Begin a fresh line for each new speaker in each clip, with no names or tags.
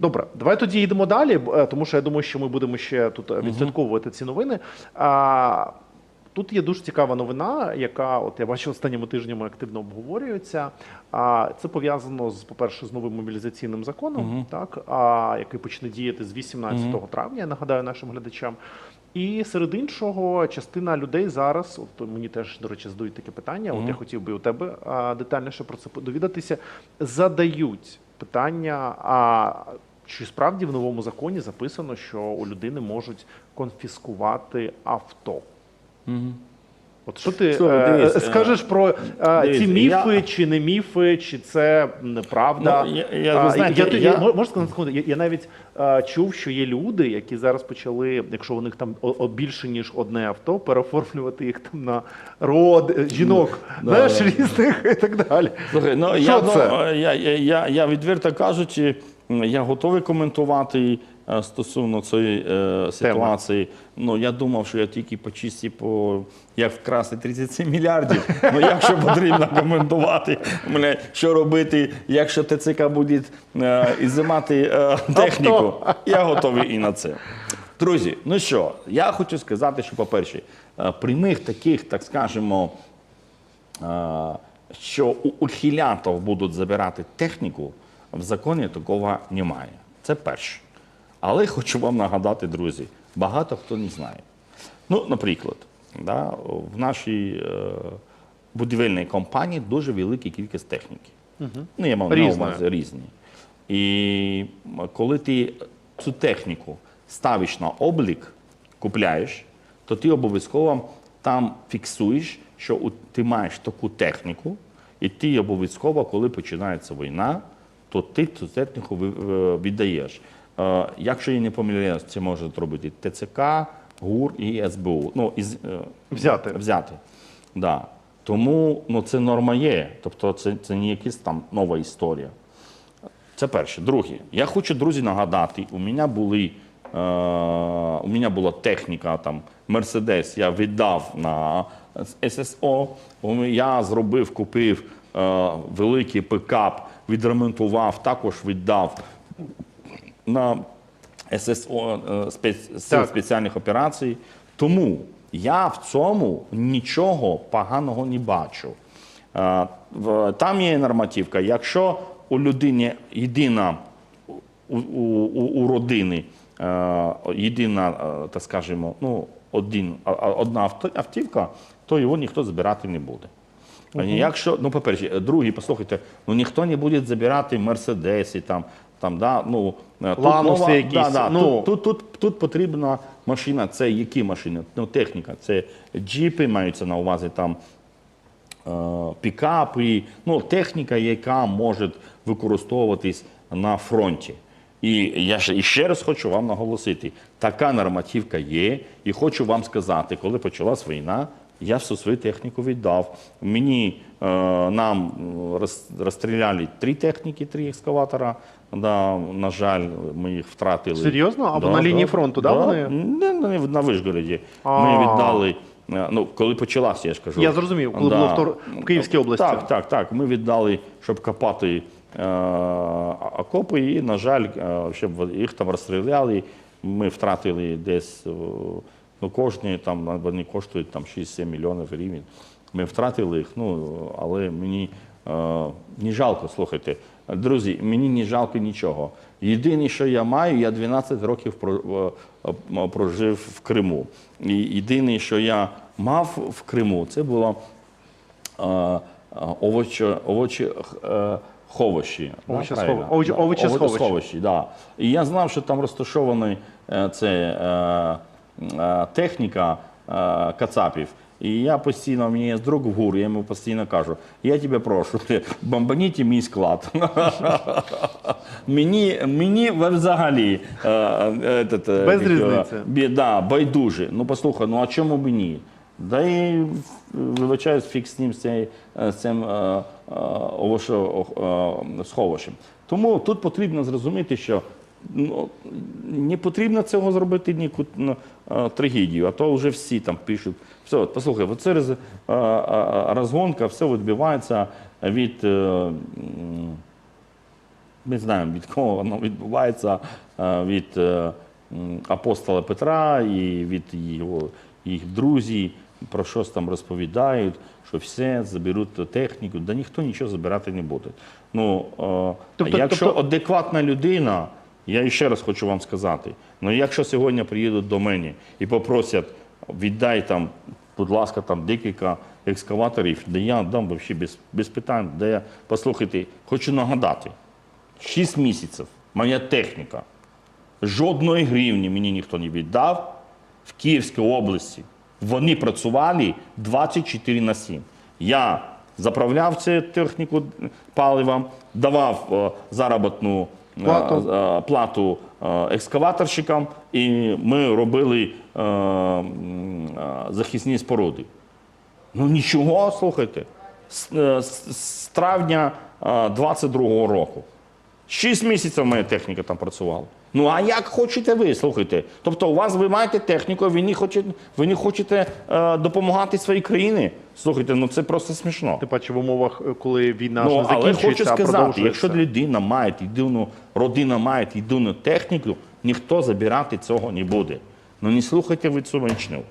Добре, давай тоді йдемо далі, е, тому що я думаю, що ми будемо ще тут е, відслідковувати ці новини. А, тут є дуже цікава новина, яка, от я бачу, останніми тижнями активно обговорюється. А, це пов'язано з, по-перше, з новим мобілізаційним законом, так, а, який почне діяти з 18 травня, я нагадаю нашим глядачам. І серед іншого, частина людей зараз, от мені теж, до речі, задають таке питання. От я хотів би у тебе детальніше про це довідатися. Задають питання, а чи справді в новому законі записано, що у людини можуть конфіскувати авто? От що ти
Слухай,
е,
дивись, е,
скажеш про е,
дивись,
ці міфи
я-
чи не міфи, чи це неправда?
Ну, я- я- ви
А,
знаєте,
я,
я-
я, можна сказати, секунду, я, я навіть е, чув, що є люди, які зараз почали, якщо у них там о, о, більше ніж одне авто, переоформлювати їх там на род е, жінок,
да,
знаєш,
да.
різних і так далі.
Слухай, ну
Що
я,
це?
ну, я, я, я, я відверто кажучи, я готовий коментувати е, стосовно цієї е, ситуації. Ну я думав, що я тільки по чисті по як вкрасти 37 мільярдів. Ну якщо потрібно коментувати, мене що робити, якщо ТЦК буде е, ізимати е, техніку, я готовий і на це. Друзі, ну що, я хочу сказати, що, по-перше, е, прямих таких, так скажемо, е, що у ухилянтів будуть забирати техніку, в законі такого немає. Це перше. Але хочу вам нагадати, друзі, багато хто не знає. Ну, наприклад, да, в нашій е, будівельній компанії дуже велика кількість техніки. Ну, я мав на увазі різні. І коли ти цю техніку ставиш на облік, купляєш, то ти обов'язково там фіксуєш, що ти маєш таку техніку, і ти обов'язково, коли починається війна, то ти цю техніку е, віддаєш. Е, Якщо я не помиляюсь, це може робити ТЦК, ГУР і СБУ. Ну, із, е,
Взяти.
взяти. Да. Тому ну, це норма є. Тобто це, це не якась там нова історія. Це перше. Друге, я хочу, друзі, нагадати, у мене були. Е, у мене була техніка там Мерседес, я віддав на ССО. Я зробив, купив е, великий пикап, відремонтував, також віддав на ССО е, сил спеціальних операцій. Тому я в цьому нічого поганого не бачу. Е, Там є нормативка. Якщо у людини єдина у, у, у, родини е, єдина, так скажемо, ну, один, одна автівка, то його ніхто збирати не буде. Якщо, ну, по-перше, друге, послухайте, ну ніхто не буде забирати мерседеси, там, там, да, ну, е, тут
Лануси
мова-
якісь,
Да, да,
ну.
тут, тут, тут, тут потрібна машина, це які машини? Ну, техніка, це джіпи, маються на увазі там е, пікапи, ну, техніка, яка може використовуватись на фронті. І я ще, і ще раз хочу вам наголосити, така нормативка є, і хочу вам сказати, коли почалась війна, я всю свою техніку віддав. Мені е, нам роз, розстріляли три техніки, три екскаватора. Да, на жаль, ми їх втратили.
Серйозно? Або на лінії фронту, да, вони?
Не, не, на Вишгороді.
А.
Ми віддали. е, Ну, коли почалася, я ж кажу.
Я зрозумів, коли було втор- в Київській області.
Так, так, так. Ми віддали, щоб копати е, окопи, і, на жаль, е, щоб їх там розстріляли. Ми втратили десь, е, ну, кожні там, вони коштують там 6-7 мільйонів гривень. Ми втратили їх, ну, але мені е, не жалко, слухайте. Друзі, мені не жалко нічого. Єдине, що я маю, я 12 років е, е, прожив в Криму. І єдине, що я мав в Криму, це було е, е, овочі, овочі е, ховощі.
Овочі овочі- овочі
овочі
сховищі.
І я знав, що там розташована е, це, техніка е, кацапів. І я постійно, у мене є друг в ГУР, я йому постійно кажу, я тебе прошу, ти бомбаніть мій склад. мені, мені взагалі е, е, е,
Без різниці.
бі- да, байдуже. Ну послухай, ну а чому б ні? Да і вибачаюсь, фік з ним з з цим е, е, е, сховищем. Тому тут потрібно зрозуміти, що ну, не потрібно цього зробити ніяку ну, трагедію, а то вже всі там пишуть. Все, послухай, от е, розгонка все відбувається від. е, Ми знаємо, від кого воно відбувається, від е, апостола Петра і від його їх друзів, про щось там розповідають, що все заберуть техніку, да ніхто нічого забирати не буде. Ну, е,
Тобто-
якщо
тобто-
адекватна людина, я ще раз хочу вам сказати, ну якщо сьогодні приїдуть до мене і попросять, віддай там, будь ласка, там декілька екскаваторів, де я дам взагалі без, без питань, де я, послухайте, хочу нагадати, 6 місяців моя техніка, жодної гривні мені ніхто не віддав в Київській області. Вони працювали 24 на 7. Я заправляв цю техніку паливом, давав е, заробітну
Плату.
е, плату е, екскаваторщикам, і ми робили е, захисні споруди. Ну нічого, слухайте. З травня 22-го року. Шість місяців моя техніка там працювала. Ну а як хочете ви, слухайте? Тобто, у вас ви маєте техніку, ви не хочете, ви не хочете е, допомагати своїй країні? Слухайте, ну це просто смішно.
Тим паче в умовах, е, коли війна
Ну,
не
але хочу сказати, якщо людина має єдину, родина має єдину техніку, ніхто забирати цього не буде. Ну не слухайте ви цю мечню.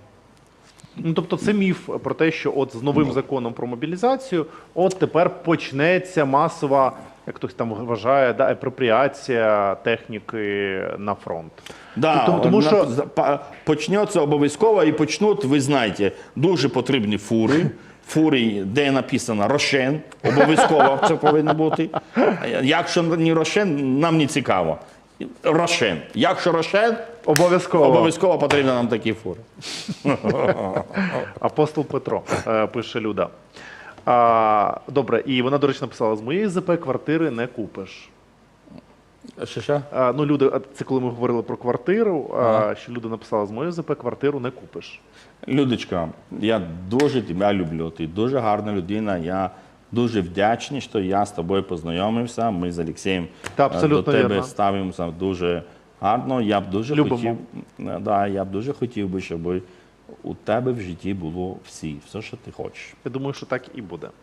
Ну, тобто це міф про те, що от з новим законом про мобілізацію, от тепер почнеться масова, як хтось там вважає, да, апропріація техніки на фронт.
Да,
Тому- тому що-
почнеться обов'язково і почнуть, ви знаєте, дуже потрібні фури. Фури, де написано Рошен, обов'язково це повинно бути. Якщо не Рошен, нам не цікаво. Рошен. Якщо Рошен,
Обов'язково.
обов'язково потрібні нам такі фури.
Апостол Петро е, пише Люда. А, добре, і вона, до речі, написала: з моєї ЗП квартири не купиш.
Що, що?
А, ну, люди, а це коли ми говорили про квартиру, а, що люди написала: з моєї ЗП квартиру не купиш.
Людочка, я дуже тебе люблю. Ти дуже гарна людина. Я дуже вдячний, що я з тобою познайомився. Ми з Олексієм
Та,
е,
абсолютно
до тебе
вірно.
ставимося дуже гарно. Я б дуже
Любимо.
хотів, е, да, я б дуже хотів би, щоб у тебе в житті було всі, все, що ти хочеш.
Я думаю, що так і буде.